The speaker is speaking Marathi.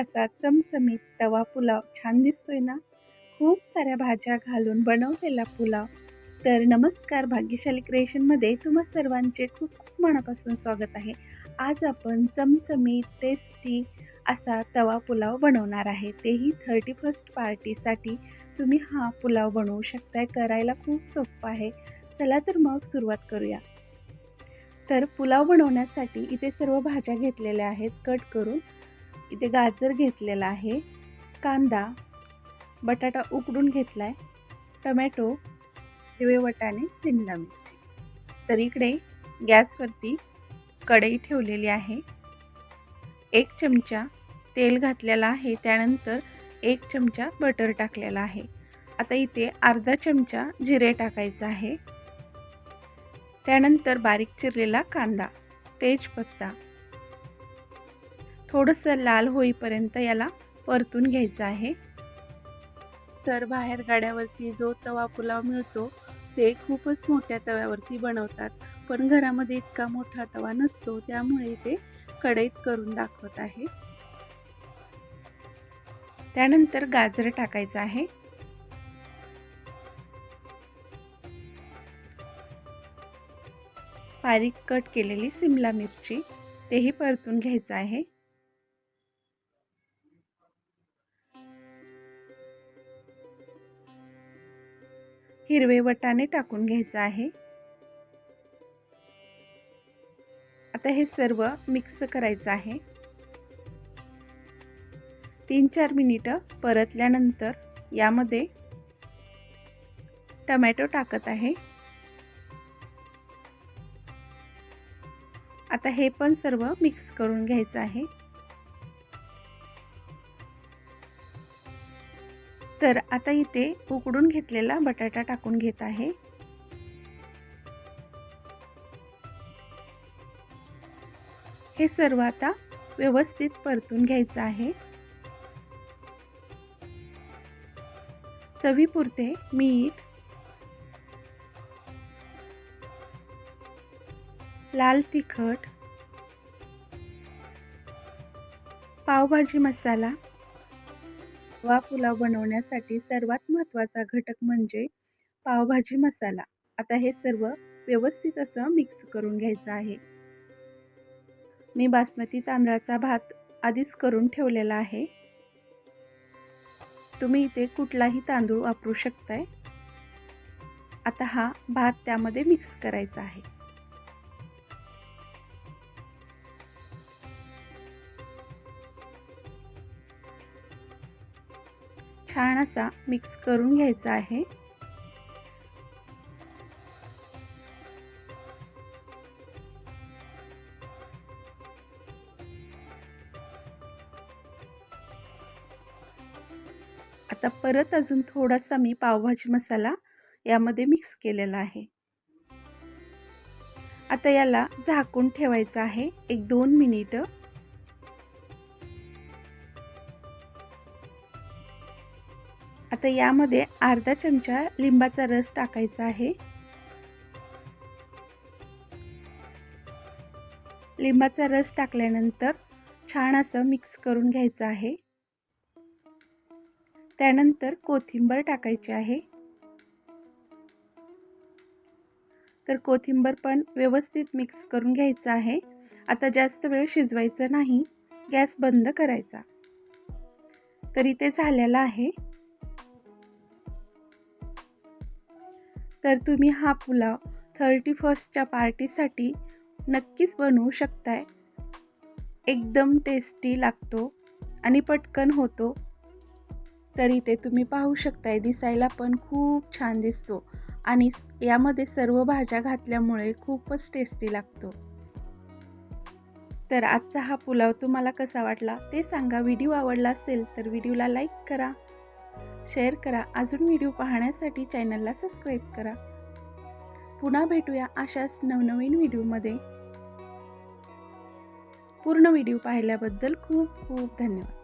असा चमचमीत तवा पुलाव छान दिसतोय ना? खूप साऱ्या भाज्या घालून बनवलेला पुलाव. तर नमस्कार भाग्यशाली क्रिएशनमध्ये तुम्हा सर्वांचे खूप खूप मनापासून स्वागत आहे. आज आपण चमचमीत टेस्टी असा तवा पुलाव बनवणार आहे. तेही थर्टी फर्स्ट पार्टीसाठी तुम्ही हा पुलाव बनवू शकताय. करायला खूप सोपं आहे. चला तर मग सुरुवात करूया. तर पुलाव बनवण्यासाठी इथे सर्व भाज्या घेतलेल्या आहेत. कट करून इथे गाजर घेतलेला आहे कांदा बटाटा उकडून घेतला आहे टमॅटो हिरवे वटाणे सिमला मिरची. तर इकडे गॅसवरती कढई ठेवलेली आहे. एक चमचा तेल घातलेला आहे त्यानंतर एक चमचा बटर टाकलेला आहे. आता इथे अर्धा चमचा जिरे टाकायचा आहे. त्यानंतर बारीक चिरलेला कांदा तेजपत्ता थोडंसं लाल होईपर्यंत याला परतून घ्यायचं आहे. तर बाहेर गाड्यावरती जो तवा पुलाव मिळतो ते खूपच मोठ्या तव्यावरती बनवतात. पण घरामध्ये इतका मोठा तवा नसतो त्यामुळे ते कढईत करून दाखवत आहे. त्यानंतर गाजर टाकायचं आहे. बारीक कट केलेली सिमला मिरची तेही परतून घ्यायचं आहे. हिरवे वटाणे टाकून घ्यायचं आहे. आता हे सर्व मिक्स करायचं आहे. तीन चार मिनिटं परतल्यानंतर यामध्ये टमॅटो टाकत आहे. आता हे पण सर्व मिक्स करून घ्यायचं आहे. तर आता इथे उकडून घेतलेला बटाटा टाकून घेत आहे. हे सर्व आता व्यवस्थित परतून घ्यायचं आहे. चवीपुरते मीठ लाल तिखट पावभाजी मसाला वा पुलाव बनवण्यासाठी सर्वात महत्त्वाचा घटक म्हणजे पावभाजी मसाला. आता हे सर्व व्यवस्थित असं मिक्स करून घ्यायचं आहे. मी बासमती तांदळाचा भात आधीच करून ठेवलेला आहे. तुम्ही इथे कुठलाही तांदूळ वापरू शकताय. आता हा भात त्यामध्ये मिक्स करायचा आहे. छान असा मिक्स करून घ्यायचा आहे. आता परत अजून थोडासा मी पावभाजी मसाला यामध्ये मिक्स केलेला आहे. आता याला झाकून ठेवायचं आहे एक दोन मिनिटं. आता यामध्ये अर्धा चमचा लिंबाचा रस टाकायचा आहे. लिंबाचा रस टाकल्यानंतर छान असं मिक्स करून घ्यायचं आहे. त्यानंतर कोथिंबर टाकायची आहे. तर कोथिंबर पण व्यवस्थित मिक्स करून घ्यायचं आहे. आता जास्त वेळ शिजवायचं नाही. गॅस बंद करायचा. तर इथे झालेलं आहे. तर तुम्ही हा पुलाव थर्टी फर्स्टच्या पार्टीसाठी नक्कीच बनवू शकताय. एकदम टेस्टी लागतो आणि पटकन होतो. तरी ते तुम्ही पाहू शकताय दिसायला पण खूप छान दिसतो आणि यामध्ये सर्व भाज्या घातल्यामुळे खूपच टेस्टी लागतो. तर आजचा हा पुलाव तुम्हाला कसा वाटला ते सांगा. व्हिडिओ आवडला असेल तर व्हिडिओला लाईक करा. शेअर करा. अजून व्हिडिओ पाहण्यासाठी चॅनलला सबस्क्राईब करा. पुन्हा भेटूया अशाच नवनवीन व्हिडिओमध्ये. पूर्ण व्हिडिओ पाहिल्याबद्दल खूप खूप धन्यवाद.